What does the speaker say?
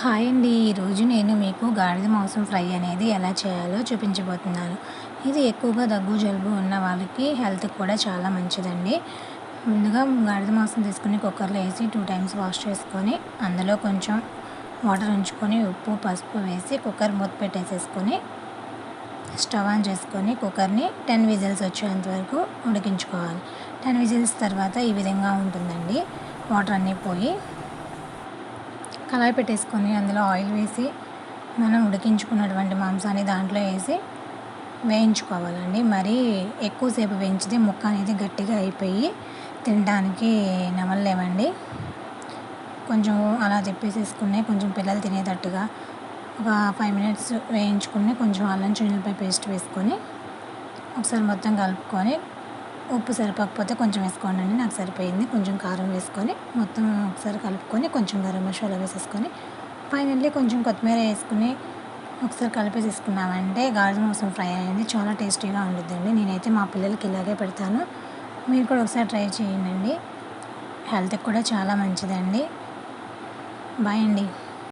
Hi అండి. ఈరోజు నేను మీకు గాడిద మాంసం ఫ్రై అనేది ఎలా చేయాలో చూపించబోతున్నాను. ఇది ఎక్కువగా దగ్గు జలుబు ఉన్న వాళ్ళకి హెల్త్ కూడా చాలా మంచిదండి. ముందుగా గాడిద మాంసం తీసుకుని కుక్కర్లో వేసి టూ టైమ్స్ వాష్ చేసుకొని అందులో కొంచెం వాటర్ ఉంచుకొని ఉప్పు పసుపు వేసి కుక్కర్ మూత పెట్టేసేసుకొని స్టవ్ ఆన్ చేసుకొని కుక్కర్ని టెన్ విజిల్స్ వచ్చేంత వరకు ఉడికించుకోవాలి. టెన్ విజిల్స్ తర్వాత ఈ విధంగా ఉంటుందండి. వాటర్ అన్నీ పోయి కళాయి పెట్టేసుకొని అందులో ఆయిల్ వేసి మనం ఉడికించుకున్నటువంటి మాంసాన్ని దాంట్లో వేసి వేయించుకోవాలండి. మరీ ఎక్కువసేపు వేయించితే ముక్క అనేది గట్టిగా అయిపోయి తినడానికి నమలలేమండి. కొంచెం అలా తిప్పేసేసుకుని కొంచెం పిల్లలు తినేటట్టుగా ఒక ఫైవ్ మినిట్స్ వేయించుకుని కొంచెం అల్లం చిన్నపై పేస్ట్ వేసుకొని ఒకసారి మొత్తం కలుపుకొని ఉప్పు సరిపోకపోతే కొంచెం వేసుకోండి. అండి నాకు సరిపోయింది. కొంచెం కారం వేసుకొని మొత్తం ఒకసారి కలుపుకొని కొంచెం గరం మసాలా వేసేసుకొని ఫైనల్లీ కొంచెం కొత్తిమీర వేసుకుని ఒకసారి కలిపి తీసుకున్నామంటే గాజు మాంసం ఫ్రై అయ్యింది చాలా టేస్టీగా ఉంటుందండి నేనైతే మా పిల్లలకి ఇలాగే పెడతాను. మీరు కూడా ఒకసారి ట్రై చేయండి. హెల్త్కి కూడా చాలా మంచిదండి. బాయ్ అండి.